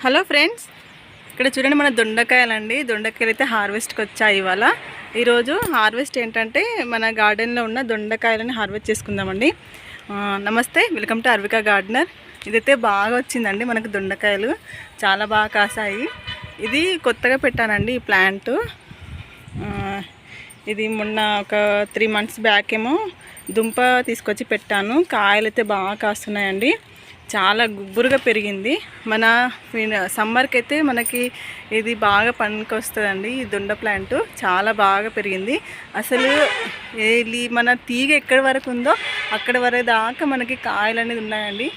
Hello friends ఇక్కడ చూడండి మన దొండకాయలండి. దొండకాయలు అయితే హార్వెస్ట్కి వచ్చాయి ఇవాళ. ఈరోజు హార్వెస్ట్ ఏంటంటే మన గార్డెన్లో ఉన్న దొండకాయలని హార్వెస్ట్ చేసుకుందామండి. నమస్తే వెల్కమ్ టు అర్వికా గార్డెనర్. ఇదైతే బాగా వచ్చిందండి మనకు దొండకాయలు. చాలా బాగా కాసాయి. ఇది కొత్తగా పెట్టానండి ఈ ప్లాంట్. ఇది మొన్న ఒక త్రీ మంత్స్ బ్యాక్ ఏమో దుంప తీసుకొచ్చి పెట్టాను. కాయలు అయితే బాగా కాస్తున్నాయండి. చాలా గుబ్బురుగా పెరిగింది. మన సమ్మర్కి అయితే మనకి ఇది బాగా పనికి వస్తుందండి ఈ దొండ ప్లాంట్. చాలా బాగా పెరిగింది. అసలు ఏ మన తీగ ఎక్కడి వరకు ఉందో అక్కడ వరకు దాకా మనకి కాయలు అనేది ఉన్నాయండి.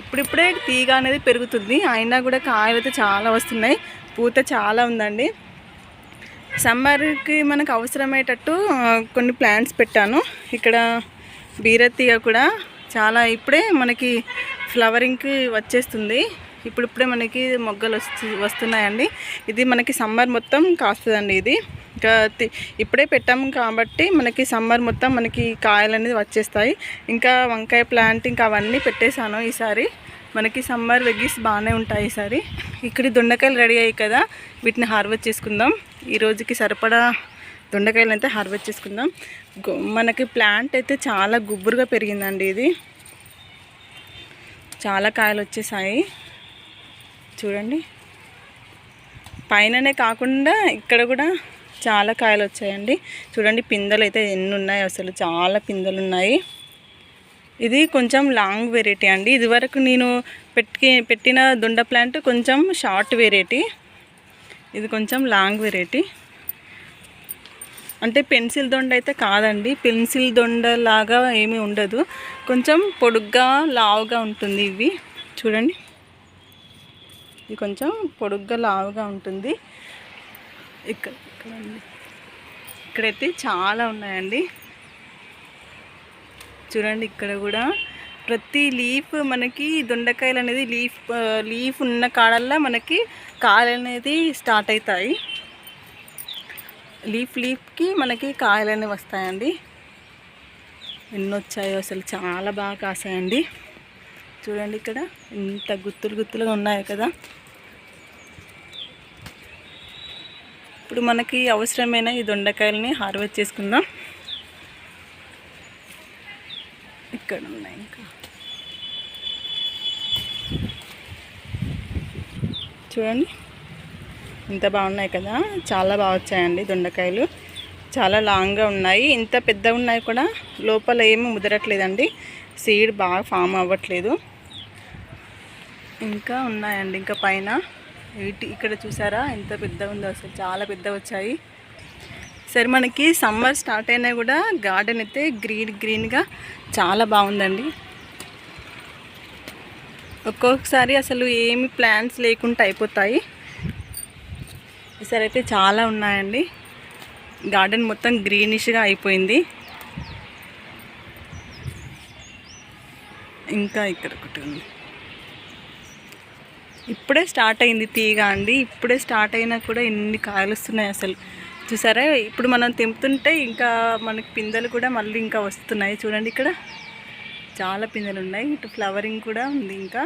ఇప్పుడిప్పుడే తీగ అనేది పెరుగుతుంది. అయినా కూడా కాయలు అయితే చాలా వస్తున్నాయి. పూత చాలా ఉందండి. సమ్మర్కి మనకు అవసరమయ్యేటట్టు కొన్ని ప్లాంట్స్ పెట్టాను. ఇక్కడ బీరతీగ కూడా చాలా ఇప్పుడే మనకి ఫ్లవరింగ్కి వచ్చేస్తుంది. ఇప్పుడిప్పుడే మనకి మొగ్గలు వస్తు వస్తున్నాయండి. ఇది మనకి సమ్మర్ మొత్తం కాస్తుందండి ఇది. ఇంకా ఇప్పుడే పెట్టాము కాబట్టి మనకి సమ్మర్ మొత్తం మనకి కాయలు అనేది వచ్చేస్తాయి. ఇంకా వంకాయ ప్లాంట్ ఇంకా అవన్నీ పెట్టేశాను ఈసారి. మనకి సమ్మర్ వెగ్గిస్ బాగానే ఉంటాయి ఈసారి. ఇక్కడ దొండకాయలు రెడీ అయ్యాయి కదా వీటిని హార్వెస్ట్ చేసుకుందాం. ఈ రోజుకి సరిపడా దొండకాయలు అయితే హార్వెస్ట్ చేసుకుందాం. మనకి ప్లాంట్ అయితే చాలా గుబ్బురుగా పెరిగిందండి ఇది. చాలా కాయలు వచ్చేసాయి. చూడండి. పైననే కాకుండా ఇక్కడ కూడా చాలా కాయలు వచ్చాయండి. చూడండి పిందెలు అయితే ఎన్ని ఉన్నాయి అసలు. చాలా పిందెలు ఉన్నాయి ఇది కొంచెం లాంగ్ వెరైటీ అండి. ఇదివరకు నేను పెట్టి పెట్టిన దొండ ప్లాంట్ కొంచెం షార్ట్ వెరైటీ. ఇది కొంచెం లాంగ్ వెరైటీ. అంటే పెన్సిల్ దొండ అయితే కాదండి. పెన్సిల్ దొండ లాగా ఏమీ ఉండదు. కొంచెం పొడుగ్గా లావుగా ఉంటుంది ఇవి. చూడండి. ఇది కొంచెం పొడుగ్గా లావుగా ఉంటుంది. ఇక్కడ ఇక్కడ ఇక్కడైతే చాలా ఉన్నాయండి. చూడండి ఇక్కడ కూడా. ప్రతి లీఫ్ మనకి దొండకాయలు అనేది లీఫ్ లీఫ్ ఉన్న కాడల్లా మనకి కాయలు అనేది స్టార్ట్ అవుతాయి లీఫ్ లీఫ్కి మనకి కాయలన్నీ వస్తాయండి. ఎన్ని వచ్చాయో అసలు చాలా బాగా కాసాయండి. చూడండి ఇక్కడ ఇంత గుత్తులు గుత్తులుగా ఉన్నాయి కదా. ఇప్పుడు మనకి అవసరమైన ఈ దొండకాయలని హార్వెస్ట్ చేసుకుందాం. ఇక్కడ ఉన్నాయి ఇంకా. చూడండి. ఇంత బాగున్నాయి కదా? చాలా బాగా వచ్చాయండి దొండకాయలు. చాలా లాంగ్గా ఉన్నాయి. ఇంత పెద్దగా ఉన్నాయి కూడా లోపల ఏమీ ముదరట్లేదండి. సీడ్ బాగా ఫామ్ అవ్వట్లేదు. ఇంకా ఉన్నాయండి. ఇంకా పైన వీటి ఇక్కడ చూసారా? ఎంత పెద్ద ఉందో అసలు. చాలా పెద్దగా వచ్చాయి. సరే మనకి సమ్మర్ స్టార్ట్ అయినా కూడా గార్డెన్ అయితే గ్రీన్ గ్రీన్గా చాలా బాగుందండి. ఒక్కొక్కసారి అసలు ఏమి ప్లాన్స్ లేకుండా అయిపోతాయి. ఈసారి అయితే చాలా ఉన్నాయండి. గార్డెన్ మొత్తం గ్రీనిష్గా అయిపోయింది. ఇంకా ఇక్కడ ఒకటి ఉంది. ఇప్పుడే స్టార్ట్ అయింది తీగ అండి. ఇప్పుడే స్టార్ట్ అయినా కూడా ఎన్ని కాయలు వస్తున్నాయి అసలు. చూసారా? ఇప్పుడు మనం తెంపుతుంటే ఇంకా మనకి పిందెలు కూడా మళ్ళీ ఇంకా వస్తున్నాయి. చూడండి ఇక్కడ. చాలా పిందెలు ఉన్నాయి. ఇటు ఫ్లవరింగ్ కూడా ఉంది ఇంకా.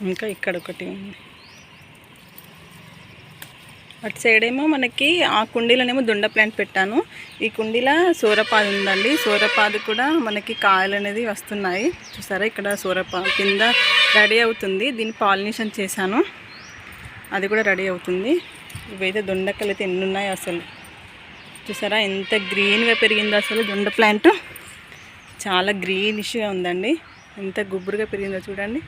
ఇంకా ఇక్కడ ఒకటి ఉంది. అటు సైడ్ ఏమో మనకి ఆ కుండీలోనేమో దొండ ప్లాంట్ పెట్టాను. ఈ కుండీలో సూరపాదు ఉందండి. సూరపాదు కూడా మనకి కాయలు అనేది వస్తున్నాయి. చూసారా ఇక్కడ సూరపా కింద రెడీ అవుతుంది. దీన్ని పాలినేషన్ చేశాను. అది కూడా రెడీ అవుతుంది. ఇవైతే దొండకలు అయితే ఎన్ని ఉన్నాయి అసలు. చూసారా ఎంత గ్రీన్గా పెరిగిందో అసలు దొండ ప్లాంట్. చాలా గ్రీనిష్గా ఉందండి. ఎంత గుబురుగా పెరిగిందో చూడండి.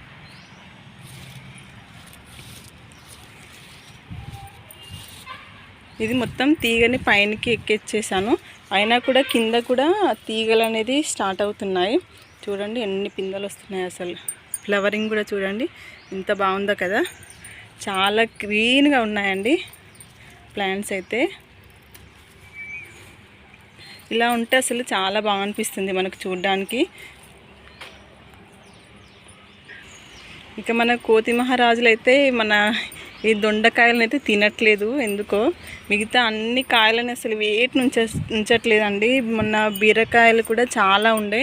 ఇది మొత్తం తీగని పైనకి ఎక్కిచ్చేసాను. అయినా కూడా కింద కూడా తీగలు అనేది స్టార్ట్ అవుతున్నాయి. చూడండి ఎన్ని పిందెలు వస్తున్నాయి అసలు. ఫ్లవరింగ్ కూడా చూడండి. ఇంత బాగుందో కదా. చాలా గ్రీన్గా ఉన్నాయండి ప్లాంట్స్ అయితే. ఇలా ఉంటే అసలు చాలా బాగా అనిపిస్తుంది మనకు చూడడానికి. ఇక మన కోతి మహారాజులు అయితే మన ఈ దొండకాయలను అయితే తినట్లేదు. ఎందుకో? మిగతా అన్ని కాయలని అసలు వేటి నుంచి ఉంచట్లేదండి. మొన్న బీరకాయలు కూడా చాలా ఉండే.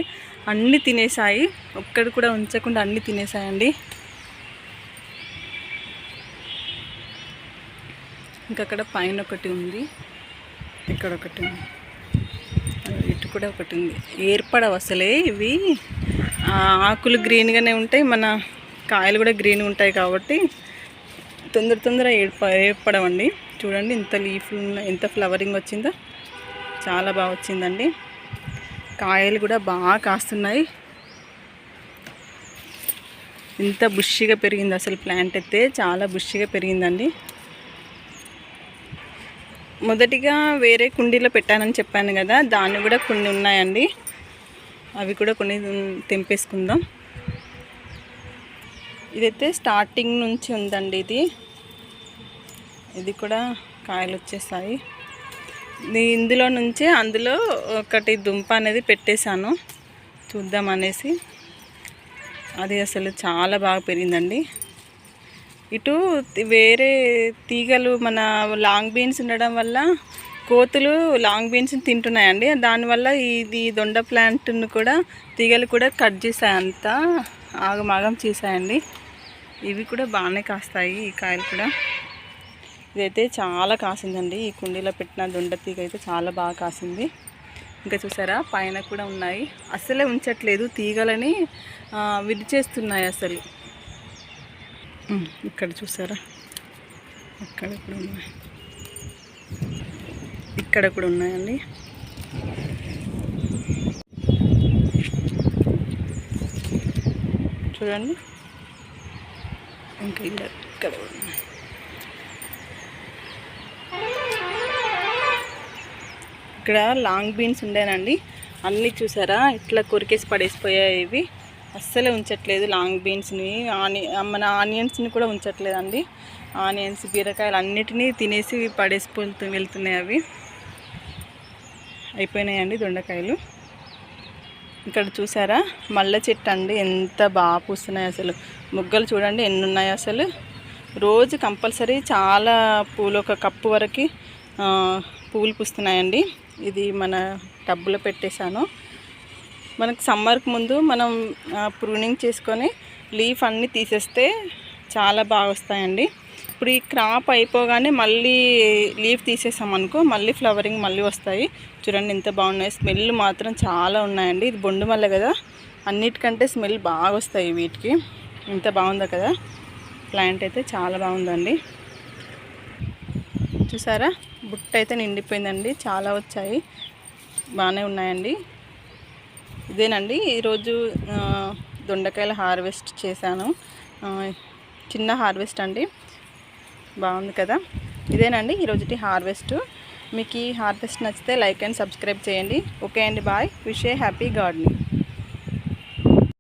అన్నీ తినేసాయి ఒక్కడు కూడా ఉంచకుండా అన్నీ తినేసాయండి ఇంకా అక్కడ పైన ఒకటి ఉంది. ఇక్కడ ఒకటి ఉంది. ఇటు కూడా ఒకటి ఉంది. ఏర్పడవు అసలే ఇవి. ఆకులు గ్రీన్గానే ఉంటాయి. మన కాయలు కూడా గ్రీన్ ఉంటాయి కాబట్టి తొందర తొందర ఏర్ప ఏర్పడవండి. చూడండి ఇంత లీఫ్ ఎంత ఫ్లవరింగ్ వచ్చిందో? చాలా బాగా వచ్చిందండి. కాయలు కూడా బాగా కాస్తున్నాయి. ఇంత బుష్గా పెరిగింది అసలు ప్లాంట్ అయితే. చాలా బుషిగా పెరిగిందండి. మొదటిగా వేరే కుండీలో పెట్టానని చెప్పాను కదా దాన్ని కూడా కొన్ని ఉన్నాయండి. అవి కూడా కొన్ని తెంపేసుకుందాం. ఇదైతే స్టార్టింగ్ నుంచి ఉందండి ఇది. ఇది కూడా కాయలు వచ్చేసాయి. ఇందులో నుంచే అందులో ఒకటి దుంప అనేది పెట్టేశాను. చూద్దాం అనేసి. అది అసలు చాలా బాగా పెరిగిందండి. ఇటు వేరే తీగలు మన లాంగ్ బీన్స్ ఉండడం వల్ల కోతులు లాంగ్ బీన్స్ని తింటున్నాయండి. దానివల్ల ఇది దొండ ప్లాంట్ను కూడా తీగలు కూడా కట్ చేసాయి అంతా ఆగమాగం చేసాయండి ఇవి కూడా బాగానే కాస్తాయి ఈ కాయలు కూడా. ఇదైతే చాలా కాసిందండి. ఈ కుండీలో పెట్టిన దొండ తీగ అయితే చాలా బాగా కాసింది. ఇంకా చూసారా పైన కూడా ఉన్నాయి. అసలే ఉంచట్లేదు తీగలని విరిచేస్తున్నాయి అసలు ఇక్కడ చూసారా? ఇక్కడ కూడా ఉన్నాయి. ఇక్కడ కూడా ఉన్నాయండి. చూడండి. ఇంకా ఇక్కడ ఇక్కడ ఉన్నాయి ఇక్కడ లాంగ్ బీన్స్ ఉండేనండి. అన్నీ చూసారా? ఇట్లా కొరికేసి పడేసిపోయాయి ఇవి. అస్సలే ఉంచట్లేదు లాంగ్ బీన్స్ని. ఆని మన ఆనియన్స్ని కూడా ఉంచట్లేదండి. ఆనియన్స్ బీరకాయలు అన్నిటినీ తినేసి పడేసిపోతూ వెళ్తున్నాయి అవి. అయిపోయినాయండి దొండకాయలు. ఇక్కడ చూసారా? మల్లె చెట్టు అండి. ఎంత బాగా పూస్తున్నాయి అసలు. ముగ్గలు చూడండి ఎన్ని ఉన్నాయి అసలు. రోజు కంపల్సరీ చాలా పూలు ఒక కప్పు వరకు పూలు పూస్తున్నాయండి. ఇది మన టబ్బులో పెట్టేశాను. మనకు సమ్మర్కి ముందు మనం ప్రూనింగ్ చేసుకొని లీఫ్ అన్నీ తీసేస్తే చాలా బాగా వస్తాయండి. ఇప్పుడు ఈ క్రాప్ అయిపోగానే మళ్ళీ లీఫ్ తీసేసాం అనుకో మళ్ళీ ఫ్లవరింగ్ మళ్ళీ వస్తాయి. చూడండి ఎంత బాగున్నాయి. స్మెల్ మాత్రం చాలా ఉన్నాయండి. ఇది బొండు మల్లె కదా. అన్నిటికంటే స్మెల్ బాగా వస్తాయి వీటికి. ఇంత బాగుందో కదా? ప్లాంట్ అయితే చాలా బాగుందండి. చూసారా? బుట్ట అయితే నిండిపోయిందండి. చాలా వచ్చాయి. బాగానే ఉన్నాయండి. ఇదేనండి. ఈరోజు దొండకాయల హార్వెస్ట్ చేశాను. చిన్న హార్వెస్ట్ అండి. బాగుంది కదా? ఇదేనండి ఈరోజుటి హార్వెస్ట్. మీకు ఈ హార్వెస్ట్ నచ్చితే లైక్ అండ్ సబ్స్క్రైబ్ చేయండి. ఓకే అండి bye. Wish a happy gardening.